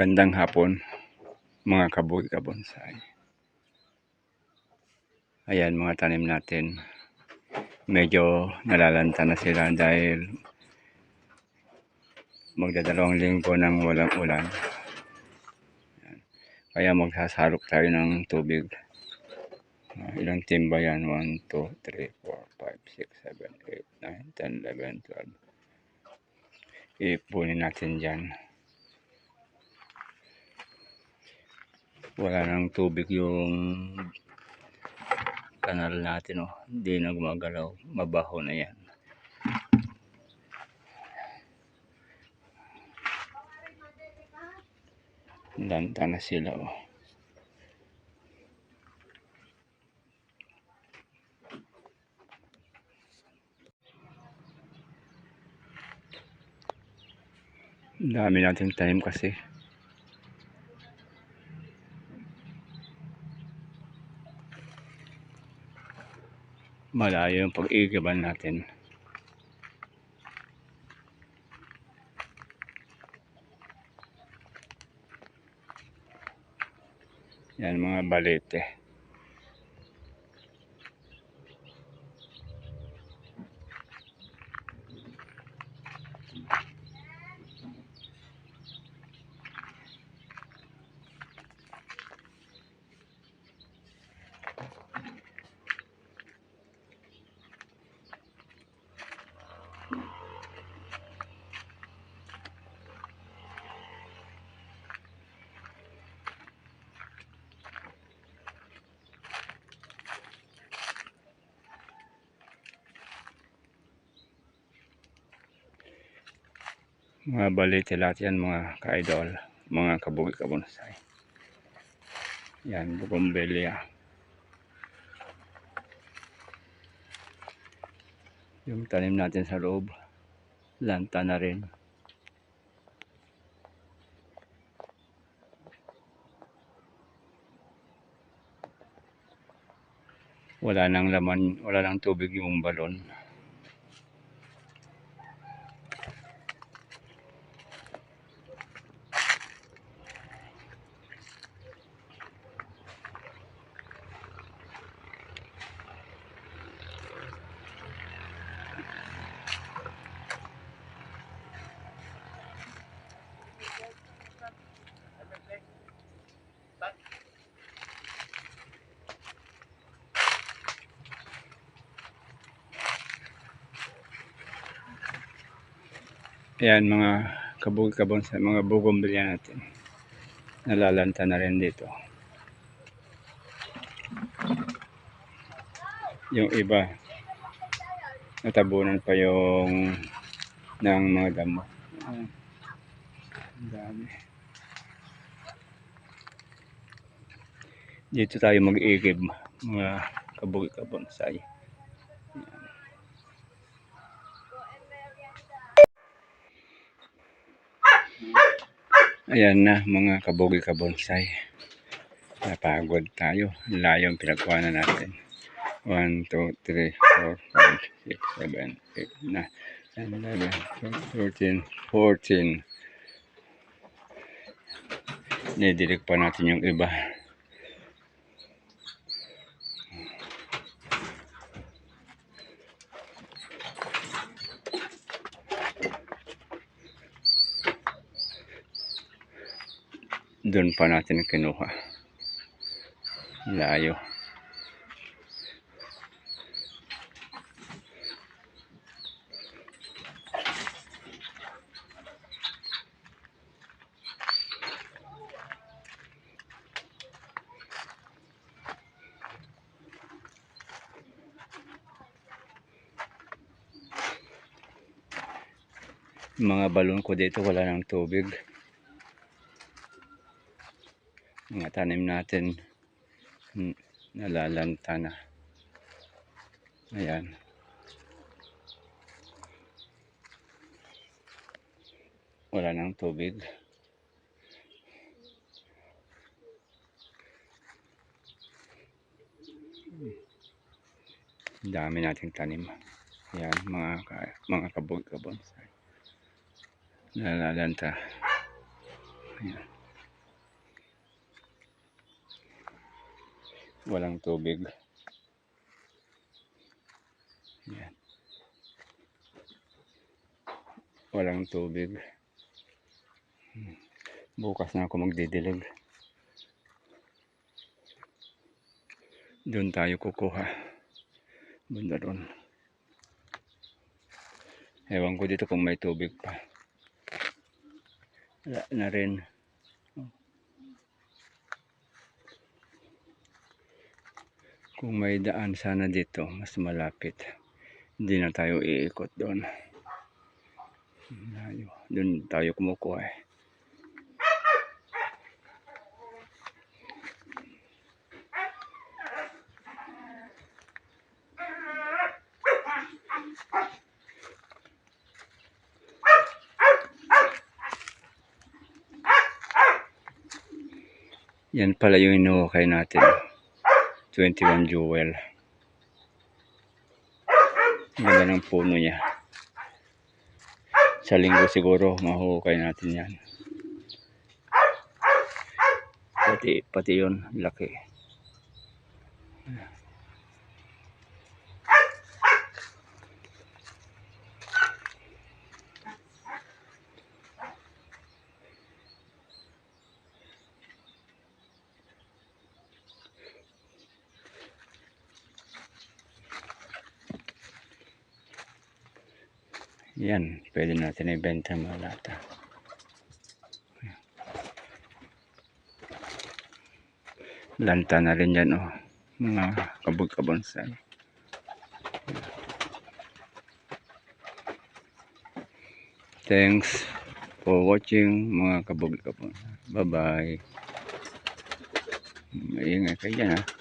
Magandang hapon mga kabuki kabonsai. Ayan mga tanim natin. Medyo nalalanta na sila dahil magdadalawang linggo nang walang ulan. Kaya magsasalok tayo ng tubig. Ah, ilang timba yan? 1, 2, 3, 4, 5, 6, 7, 8, 9, 10, 11, 12. Ipunin natin dyan. Wala nang tubig yung kanal natin oh. Hindi na gumagalaw. Mabaho na yan. Lanta na sila oh. Dami nating tanim kasi. Malayo yung pag-igiban natin. Yan mga balete. Mga balete lahat yan mga ka-idol. Mga kabugi kabonsai. Yan, bugombelia. Yung tanim natin sa loob. Lanta na rin. Wala nang laman, wala nang tubig yung balon. Ayan mga kabog kabon sa mga bugombilya natin. Nalalanta na rin dito. Yung iba, natabunan pa yung ng mga damo. Dami. Dito tayo mag-igib mga kabog kabonsai. Ayan na mga kabugi kabonsay. Napagod tayo. Layo ang pinagkuhanan natin. 1, 2, 3, 4, 5, 6, 7, 8, 9, 10, 11, 12, 13, 14. Nidilig pa natin yung iba. Doon pa natin kinuha. Layo. Mga balon ko dito wala ng tubig. Tanim natin hmm, nalalanta na. Ayan. Wala ng tubig. Dami nating tanim. Ayan, mga, ka- mga kabog kabonsai. Nalalanta. Ayan. Walang tubig. Yan. Walang tubig. Bukas na ako magdidilig. Doon tayo kukuha. Bunda doon. Ewan ko dito kung may tubig pa. Wala na rin. Kung may daan sana dito, mas malapit. Hindi na tayo iikot doon. Doon tayo kumukuha eh. Yan pala yung inuukay natin. 21 jewel. Ganda ng puno niya. Sa linggo siguro mahuhukay natin yan. Pati, pati yun, laki. Yan, pwede natin ibenta mga lata. Lanta na rin yan, oh. Mga kabog-kabonsay. Thanks for watching mga kabog-kabonsay. Bye-bye. Maingay kayo dyan, ha.